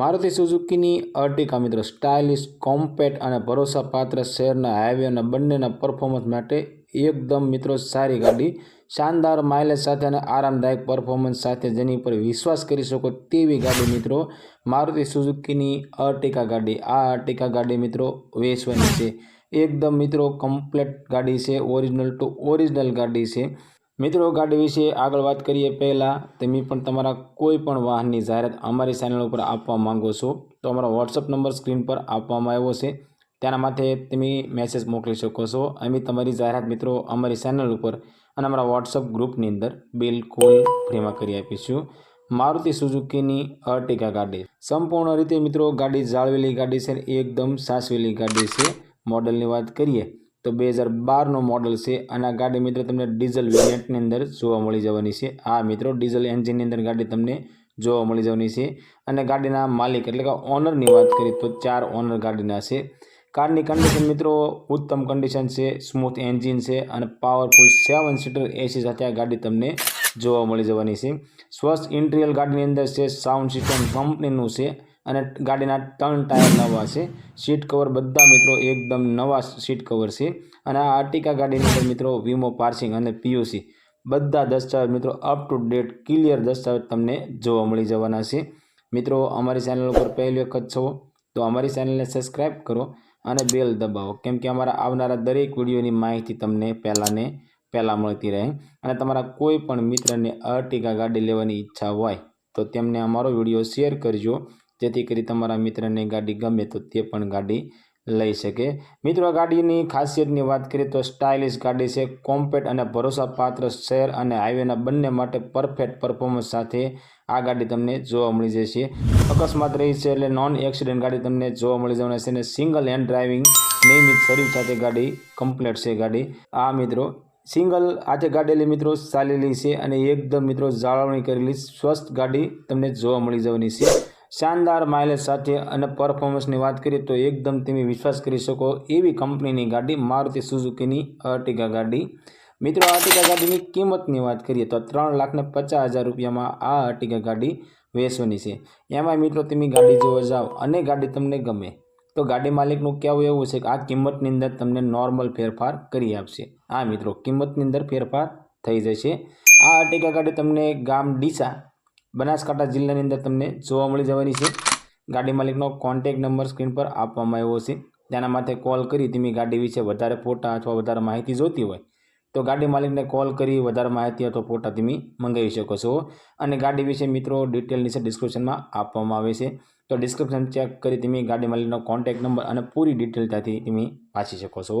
મારુતિ સુઝુકીની અર્ટિકા મિત્રો stylish, compact અને ભરોસાપાત્ર શહેરના હાઈવે અને બંનેના પરફોર્મન્સ માટે એકદમ મિત્રો સારી ગાડી. શાનદાર માઇલેજ સાથે અને આરામદાયક પરફોર્મન્સ સાથે જેની પર વિશ્વાસ કરી શકો તેવી ગાડી મિત્રો. મારુતિ સુઝુકીની અર્ટિકા ગાડી, આ અર્ટિકા ગાડી મિત્રો વેચવાની છે. એકદમ મિત્રો કમ્પ્લેટ ગાડી છે ઓરિજિનલ ટુ ઓરિજિનલ ગાડી છે. મિત્રો, ગાડી વિશે આગળ વાત કરીએ પહેલાં, તમે પણ તમારા કોઈ પણ વાહનની જાહેરાત અમારી ચેનલ ઉપર આપવા માંગો છો, તો અમારો વોટ્સઅપ નંબર સ્ક્રીન પર આપવામાં આવ્યો છે. તેના માટે તમે મેસેજ મોકલી શકો છો. અમે તમારી જાહેરાત મિત્રો અમારી ચેનલ ઉપર અને અમારા વોટ્સઅપ ગ્રુપની અંદર બિલકુલ ફ્રીમાં કરી આપીશું. મારુતિ સુઝુકીની અર્ટિકા ગાડી. સંપૂર્ણ રીતે મિત્રો, ગાડી જાળવેલી ગાડી છે એકદમ સાચવેલી ગાડી છે. મોડલની વાત કરીએ તો બે હજાર બારનો મોડલ છે. અને આ ગાડી મિત્રો તમને ડીઝલ વેરિયન્ટની અંદર જોવા મળી જવાની છે. આ મિત્રો ડીઝલ એન્જિનની અંદર ગાડી તમને જોવા મળી જવાની છે. અને ગાડીના માલિક એટલે કે ઓનરની વાત કરીએ તો ચાર ઓનર ગાડીના છે. કારની કન્ડિશન મિત્રો ઉત્તમ કન્ડિશન છે સ્મૂથ એન્જિન છે અને પાવરફુલ સેવન સીટર એસી સાથે આ ગાડી તમને જોવા મળી જવાની છે. સ્વસ્થ ઇન્ટિરિયર ગાડીની અંદર છે સાઉન્ડ સિસ્ટમ કંપનીનું છે. અને ગાડીના ત્રણ ટાયર નવા છે. સીટ કવર બધા મિત્રો એકદમ નવા સીટ કવર છે. અને આ આર્ટિકા ગાડીની અંદર મિત્રો વીમો, પાર્સિંગ અને પીયુસી બધા દસ્તાવેજ મિત્રો અપ ટુ ડેટ ક્લિયર દસ્તાવેજ તમને જોવા મળી જવાના છે. મિત્રો, અમારી ચેનલ ઉપર પહેલી વખત છો તો અમારી ચેનલને સબસ્ક્રાઈબ કરો અને બેલ દબાવો. કેમ કે અમારા આવનારા દરેક વિડીયોની માહિતી તમને પહેલાંને પહેલાં મળતી રહે. અને તમારા કોઈ પણ મિત્રને અર્ટિકા ગાડી લેવાની ઈચ્છા હોય તો તેમને અમારો વીડિયો શેર કરજો. જેથી કરી તમારા મિત્રને ગાડી ગમે તો તે પણ ગાડી લઈ શકે. મિત્રો, આ ગાડીની ખાસિયતની વાત કરીએ તો સ્ટાઇલિશ ગાડી છે, કોમ્પેક્ટ અને ભરોસાપાત્ર શહેર અને હાઈવેના બંને માટે પરફેક્ટ પરફોર્મન્સ સાથે આ ગાડી તમને જોવા મળી જશે. અકસ્માત રહી છે એટલે નોન એક્સિડન્ટ ગાડી તમને જોવા મળી જવાની છે અને સિંગલ હેન્ડ ડ્રાઇવિંગ નિયમિત સર્વિસ સાથે ગાડી કમ્પ્લેટ છે ગાડી. આ મિત્રો, સિંગલ આજે ગાડેલી મિત્રો ચાલેલી છે અને એકદમ મિત્રો જાળવણી કરેલી સ્વસ્થ ગાડી તમને જોવા મળી જવાની છે. શાનદાર માઇલેજ સાથે અને પરફોર્મન્સની વાત કરીએ તો એકદમ તમે વિશ્વાસ કરી શકો એવી કંપનીની ગાડી મારુતિ સુઝુકીની અર્ટિકા ગાડી. મિત્રો અર્ટિગા ગાડીની કિંમતની વાત કરીએ તો ત્રણ લાખને પચાસ હજાર રૂપિયામાં આ અર્ટિગા ગાડી વેચવાની છે. એમાં મિત્રો, તમે ગાડી જોવા જાઓ અને ગાડી તમને ગમે તો ગાડી માલિકનું કહેવું એવું છે કે આ કિંમતની અંદર તમને નોર્મલ ફેરફાર કરી આપશે. આ મિત્રો, કિંમતની અંદર ફેરફાર થઈ જશે. આ અર્ટિગા ગાડી તમને ગામ ડીસા બનાસકાંઠા જિલ્લાની અંદર તમને જોવા મળી જવાની છે. ગાડી માલિકનો કોન્ટેક નંબર સ્ક્રીન પર આપવામાં આવ્યો છે. તેના માટે કોલ કરી તમે ગાડી વિશે વધારે ફોટા અથવા વધારે માહિતી જોતી હોય તો ગાડી માલિકને કોલ કરી વધારે માહિતી અથવા ફોટા તમે મંગાવી શકો છો. અને ગાડી વિશે મિત્રો ડિટેલ નીચે ડિસ્ક્રિપ્શનમાં આપવામાં આવે છે. તો ડિસ્ક્રિપ્શન ચેક કરી તમે ગાડી માલિકનો કોન્ટેક નંબર અને પૂરી ડિટેલ ત્યાંથી તમે વાંચી શકો છો.